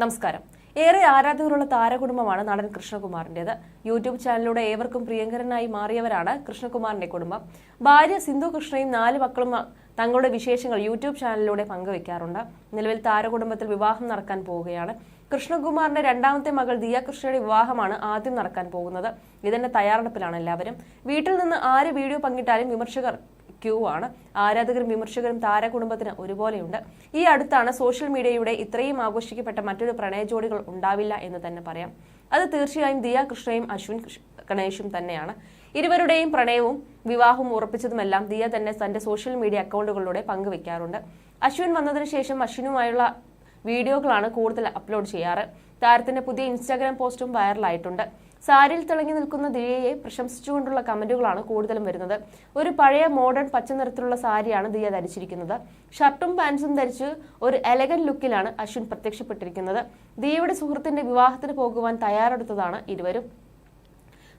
നമസ്കാരം. ഏറെ ആരാധകരുള്ള താരകുടുംബമാണ് നടൻ കൃഷ്ണകുമാറിന്റേത്. യൂട്യൂബ് ചാനലിലൂടെ ഏവർക്കും പ്രിയങ്കരനായി മാറിയവരാണ് കൃഷ്ണകുമാറിന്റെ കുടുംബം. ഭാര്യ സിന്ധു കൃഷ്ണയും നാല് മക്കളും തങ്ങളുടെ വിശേഷങ്ങൾ യൂട്യൂബ് ചാനലിലൂടെ പങ്കുവെക്കാറുണ്ട് നിലവിൽ താരകുടുംബത്തിൽ വിവാഹം നടക്കാൻ പോവുകയാണ്. കൃഷ്ണകുമാറിന്റെ രണ്ടാമത്തെ മകൾ ദിയ കൃഷ്ണയുടെ വിവാഹമാണ് ആദ്യം നടക്കാൻ പോകുന്നത്. ഇതിന്റെ തയ്യാറെടുപ്പിലാണ് എല്ലാവരും. വീട്ടിൽ നിന്ന് ആര് വീഡിയോ പങ്കിട്ടാലും വിമർശകർ ക്യൂ ആണ് ആരാധകരും വിമർശകരും താരകുടുംബത്തിന് ഒരുപോലെയുണ്ട്. ഈ അടുത്താണ് സോഷ്യൽ മീഡിയയുടെ ഇത്രയും ആഘോഷിക്കപ്പെട്ട മറ്റൊരു പ്രണയ ജോഡികൾ ഉണ്ടാവില്ല എന്ന് തന്നെ പറയാം. അത് തീർച്ചയായും ദിയ കൃഷ്ണയും അശ്വിൻ ഗണേഷും തന്നെയാണ്. ഇരുവരുടെയും പ്രണയവും വിവാഹവും ഉറപ്പിച്ചതുമെല്ലാം ദിയ തന്നെ തന്റെ സോഷ്യൽ മീഡിയ അക്കൗണ്ടുകളിലൂടെ പങ്കുവെക്കാറുണ്ട്. അശ്വിൻ വന്നതിന് ശേഷം അശ്വിനുമായുള്ള വീഡിയോകളാണ് കൂടുതൽ അപ്ലോഡ് ചെയ്യാറ്. താരത്തിന്റെ പുതിയ ഇൻസ്റ്റാഗ്രാം പോസ്റ്റും വൈറലായിട്ടുണ്ട്. സാരിയിൽ തിളങ്ങി നിൽക്കുന്ന ദിയയെ പ്രശംസിച്ചുകൊണ്ടുള്ള കമന്റുകളാണ് കൂടുതലും വരുന്നത്. ഒരു പഴയ മോഡേൺ പച്ച നിറത്തിലുള്ള സാരിയാണ് ദിയ ധരിച്ചിരിക്കുന്നത്. ഷർട്ടും പാൻസും ധരിച്ച് ഒരു എലഗൻ ലുക്കിലാണ് അശ്വിൻ പ്രത്യക്ഷപ്പെട്ടിരിക്കുന്നത്. ദിയയുടെ സുഹൃത്തിന്റെ വിവാഹത്തിന് പോകുവാൻ തയ്യാറെടുത്തതാണ് ഇരുവരും.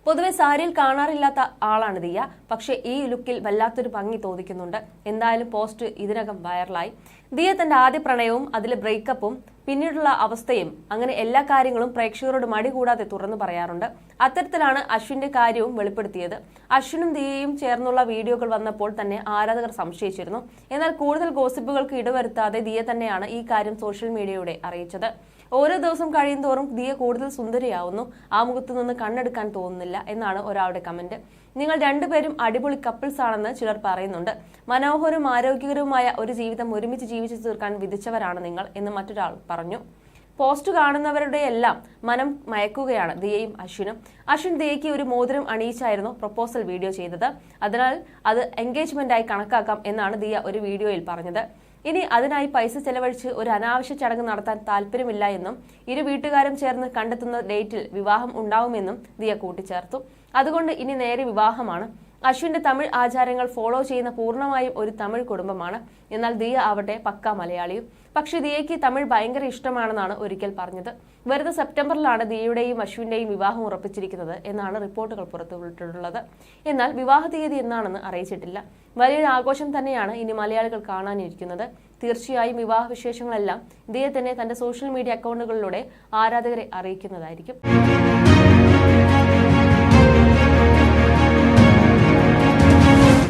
പൊതുവെ സാരിയിൽ കാണാറില്ലാത്ത ആളാണ് ദിയ. പക്ഷേ ഈ ലുക്കിൽ വല്ലാത്തൊരു ഭംഗി തോന്നിക്കുന്നുണ്ട്. എന്തായാലും പോസ്റ്റ് ഇതിനകം വൈറലായി. ദിയ തന്റെ ആദ്യ പ്രണയവും അതിലെ ബ്രേക്കപ്പും പിന്നീടുള്ള അവസ്ഥയും അങ്ങനെ എല്ലാ കാര്യങ്ങളും പ്രേക്ഷകരോട് മടി കൂടാതെ തുറന്നു പറയാറുണ്ട്. അത്തരത്തിലാണ് അശ്വിന്റെ കാര്യവും വെളിപ്പെടുത്തിയത്. അശ്വിനും ദിയയും ചേർന്നുള്ള വീഡിയോകൾ വന്നപ്പോൾ തന്നെ ആരാധകർ സംശയിച്ചിരുന്നു. എന്നാൽ കൂടുതൽ ഗോസിപ്പുകൾക്ക് ഇടവരുത്താതെ ദിയ തന്നെയാണ് ഈ കാര്യം സോഷ്യൽ മീഡിയയുടെ അറിയിച്ചത്. ഓരോ ദിവസം കഴിയുന്തോറും ദിയ കൂടുതൽ സുന്ദരിയാവുന്നു. ആ മുഖത്തു നിന്ന് കണ്ണെടുക്കാൻ തോന്നുന്നില്ല എന്നാണ് ഒരാളുടെ കമന്റ്. നിങ്ങൾ രണ്ടുപേരും അടിപൊളി കപ്പിൾസ് ആണെന്ന് ചിലർ പറയുന്നുണ്ട്. മനോഹരവും ആരോഗ്യകരവുമായ ഒരു ജീവിതം ഒരുമിച്ച് ജീവിച്ചു തീർക്കാൻ വിധിച്ചവരാണ് നിങ്ങൾ എന്ന് മറ്റൊരാൾ പറഞ്ഞു. പോസ്റ്റ് കാണുന്നവരുടെ എല്ലാം മനം മയക്കുകയാണ്. ദിയയും അശ്വിനും. അശ്വിൻ ദിയയ്ക്ക് ഒരു മോതിരം അണിയിച്ചായിരുന്നു പ്രപ്പോസൽ വീഡിയോ ചെയ്തത്. അതിനാൽ അത് എൻഗേജ്മെന്റായി കണക്കാക്കാം എന്നാണ് ദിയ ഒരു വീഡിയോയിൽ പറഞ്ഞത്. ഇനി അതിനായി പൈസ ചെലവഴിച്ച് ഒരു അനാവശ്യ ചടങ്ങ് നടത്താൻ താല്പര്യമില്ല എന്നും ഇരു വീട്ടുകാരും ചേർന്ന് കണ്ടെത്തുന്ന ഡേറ്റിൽ വിവാഹം ഉണ്ടാവുമെന്നും ദിയ കൂട്ടിച്ചേർത്തു. അതുകൊണ്ട് ഇനി നേരെ വിവാഹമാണ് അശ്വിന്റെ തമിഴ് ആചാരങ്ങൾ ഫോളോ ചെയ്യുന്ന പൂർണമായും ഒരു തമിഴ് കുടുംബമാണ്. എന്നാൽ ദിയ ആവട്ടെ പക്ക മലയാളിയും. പക്ഷെ ദിയയ്ക്ക് തമിഴ് ഭയങ്കര ഇഷ്ടമാണെന്നാണ് ഒരിക്കൽ പറഞ്ഞത്. വരുന്ന സെപ്റ്റംബറിലാണ് ദിയയുടെയും അശ്വിന്റെയും വിവാഹം ഉറപ്പിച്ചിരിക്കുന്നത് എന്നാണ് റിപ്പോർട്ടുകൾ പുറത്തുവിട്ടിട്ടുള്ളത്. എന്നാൽ വിവാഹ തീയതി എന്നാണെന്ന് അറിയിച്ചിട്ടില്ല. വലിയൊരു ആഘോഷം തന്നെയാണ് ഇനി മലയാളികൾ കാണാനിരിക്കുന്നത്. തീർച്ചയായും വിവാഹ വിശേഷങ്ങളെല്ലാം ദിയ തന്നെ തന്റെ സോഷ്യൽ മീഡിയ അക്കൗണ്ടുകളിലൂടെ ആരാധകരെ അറിയിക്കുന്നതായിരിക്കും.